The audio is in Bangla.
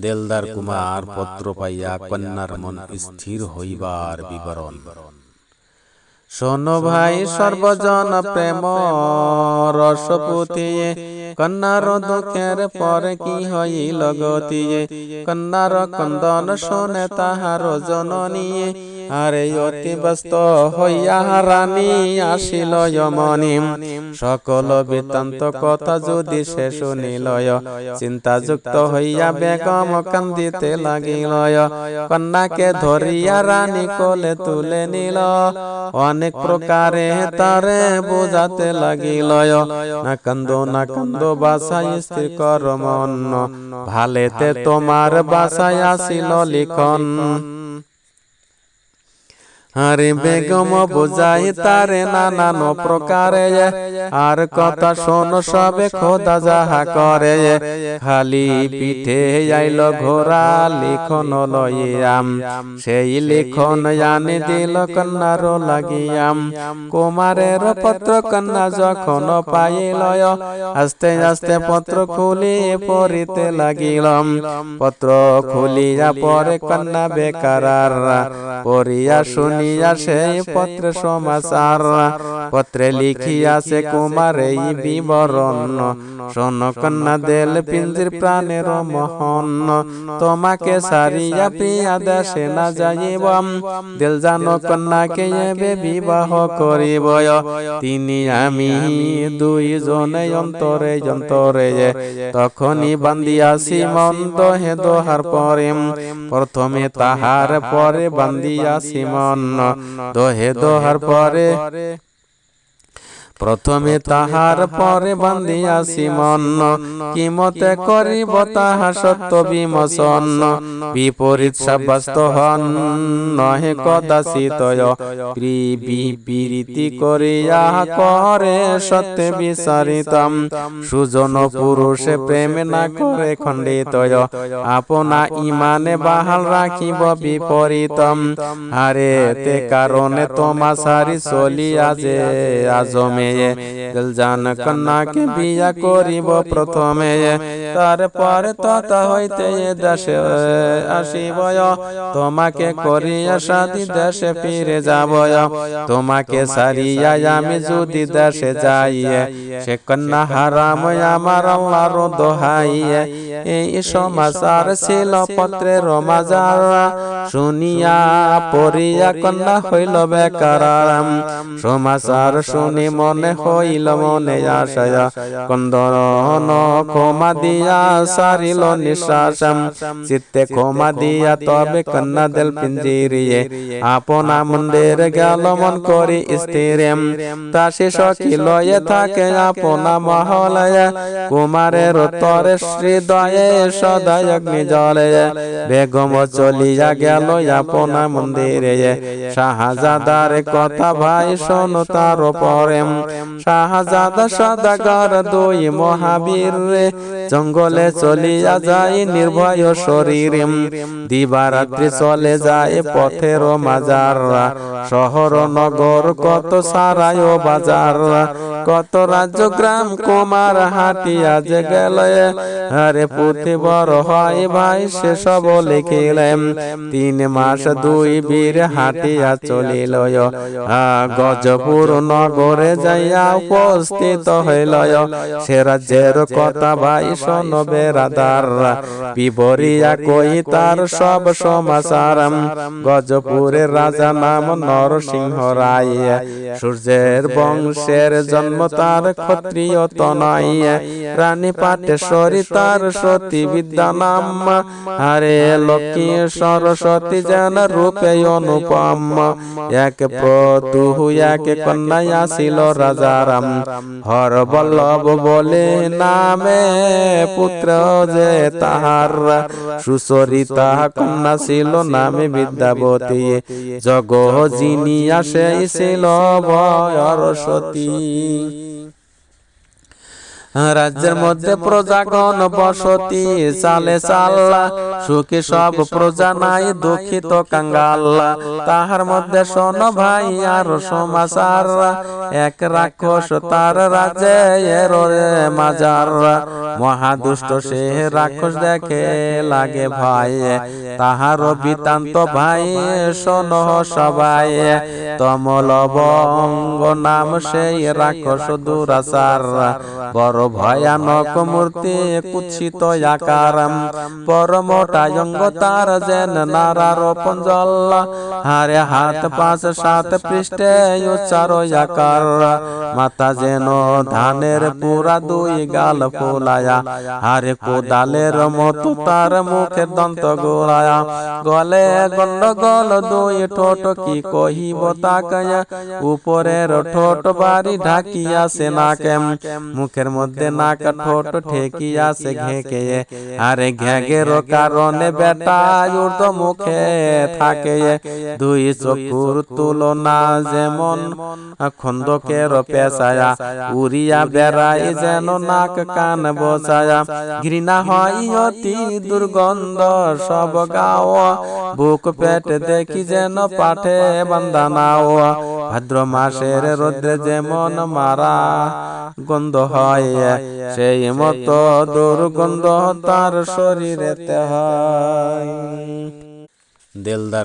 দেলদার কুমার পত্র পাইয়া কন্যার মন স্থির হইবার বিবরণ। শোন ভাই সর্বজন প্রেম রসপুতিয়ে। কন্যার দুঃখের পরে কি হইল গতিয়ে? কন্যার কন্দন শোনে তাহার জননীয়ে আরে অতি ব্যস্ত হইয়া রানী আসিল যমনিম। সকল বৃত্তান্ত কথা যদি সে শুনিলয়। চিন্তাযুক্ত হইয়া বেগম কান্দিতে লাগিলয়। কন্যাকে ধরিয়া রানী কোলে তুলে নিল। অনেক প্রকারে তারে বোঝাতে লাগিলয়। না কান্দ না কান্দ বাসায় স্থির কর মন। ভালেতে তোমার বাসায় আসিল লিখন। আরে বেগম বুঝাই তারে নানান প্রকারে। আর কথা শোন সবে খোদা যাহা করে। খালি পিঠে আইল ঘোরা লিখন লইয়াম। সেই লিখন জানি দিল কন্যার লাগিয়াম। কুমারের পত্র কন্যা যখন পাইল আস্তে আস্তে পত্র খুলি পড়িতে লাগিলাম। পত্র খুলিয়া পরে কন্যা বেকার পড়িয়া শুনি শুনিয়া সেই পত্রে সমাচার। পত্রে লিখিয়াছে কুমার এই বিবরণ। শোন কন্যা দেল পিঞ্জির প্রাণের মহন। তোমাকে সারিয়া প্রিয়া দেশে না যাইব দিল জানো কন্যাকে এবে বিবাহ করিব তিনি আমি দুই জনে অন্তরে অন্তরে তখনই বান্দিয়াছি মন দহে দোহার পরে প্রথমে তাহার পরে বান্দিয়াছি মন দোহে দোহার পরে প্রথমে তাহার পরে বান্ধিয়াছি মন কিমতে করিব তাহা সত্য বিমোচন। বিপরীত সাব্যস্ত হন। নহে কদাচিত প্রীতি করিয়া করে সত্যে বিচারিতাম। সুজন পুরুষে প্রেমে না করে খণ্ডিত আপনা ইমানে বাহাল রাখিব বিপরীতম। আরে তে কারণে তোমা সারি চলিয়া যে আজমে। দিল জান কন্যাকে বিয়া করিব প্রথমে তারপরে তথা হইতে দেশে আসিব তোমাকে করিয়া সাথী দেশে ফিরে যাব তোমাকে সারিয়া আমি যদি দেশে যাই সে কন্যা হারাম আমার আল্লাহর দোহাই এই সমাচার ছিল পত্রের মাজার শুনিয়া পড়িয়া কন্যা হইল বেকার। সমাচার শুনি মনে হইল মনে আশায়া। কন্দন ক্ষমা দিয়া সারিল নিঃশ্বাস চিত্তে ক্ষমা দিয়া তবে কন্যা দেল পিঞ্জিরিয়ে। আপনা মন্দির গেল মন করি স্থির তাসি সখী লয়ে থাকে আপনা মহলয়। কুমারের তরে হৃদয়ে সদায় অগ্নি জলে বেগম চলিয়া গেল আপনা মন্দিরে শাহজাদার কথা ভাই শোনো তার পরে শাহজাদা সদাগর দুই মহাবীর রে। জঙ্গলে চলিয়া যায় নির্ভয় শরীর দিবারাত্রি চলে যায় পথের মাজার শহর, নগর, কত সারায় বাজার। কত রাজ্য গ্রাম কুমার হাটিয়া যে গেল। আরে পুঁথি বড় হয় ভাই সে সব লিখিলেন তিন মাস দুই বীর হাটিয়া চলিল গজপুর নগরে যাইয়া উপস্থিত হইল সে রাজ্যের কথা ভাই শোন বেরাদার বিবরিয়া কই তার সব সমাচার গজপুরের রাজা নাম নরসিংহ রায়। সূর্যের বংশের জন্ম তার ক্ষত্রিয় তনয় রানী পাটেশ্বরী তার সতী বিদ্যা নাম আরে লক্ষ্মী সরস্বতী যেন রূপে অনুপম। এক প্রদু এক কন্যায় আসিল রাজারাম। হর বল্লভ বলে নামে পুত্র যে তাহার সুচরিতা কন্যা ছিল নামে বিদ্যাবতী। জগ যিনি সেই ছিল বয়রসতী। রাজ্যের মধ্যে প্রজাগণ বসতি চালে চাল্লা সুখী সব প্রজা নাই দুঃখিত কাঙ্গাল তাহার মধ্যে শোন ভাই আর সমাচার এক রাক্ষস তার রাজে মাজার মহাদুষ্ট সে রাক্ষস দেখে লাগে ভাই তাহার বৃতান্ত ভাই শোন সবাই। তমল বঙ্গ নাম সেই রাক্ষস দুরাচার বড় ভয়ানক মূর্তি কুচ্ছিত আকার পরমটায়ঙ্গ তার যেন নারার পঞ্জল হারে হাত পাঁচ সাত পৃষ্ঠে উচ্চার আকার। মাথা যেন ধানের পুরা দুই গাল ফুলায়া। হারে কোদালের মতো তার মুখের দন্ত গোলায়া। গলে গন্ডগোল দুই ঠোঁট, কি কহিব তাকায়া? উপরের ঠোঁট বাড়ি ঢাকিয়া সে নাকে মুখের মধ্যে নাক ঠোঁট ঠেকিয়া সে ঘেঁকে আরে ঘেগের কারণে বেটা উর্দ মুখে থাকে দুই চকুর তুলনা যেমন খন্দকের পেশায়া উড়িয়া বেড়াই যেন নাক কান বসায়া ঘৃণা হয় অতি দুর্গন্ধ সব গাও বুক পেট দেখি যেন পাঠে বান্দানাও ভাদ্র মাসের রোদ্রে যেমন মারা গন্ধ হয় সেই মতো দুর্গন্ধ তার শরীরেতে হয়। দিলদার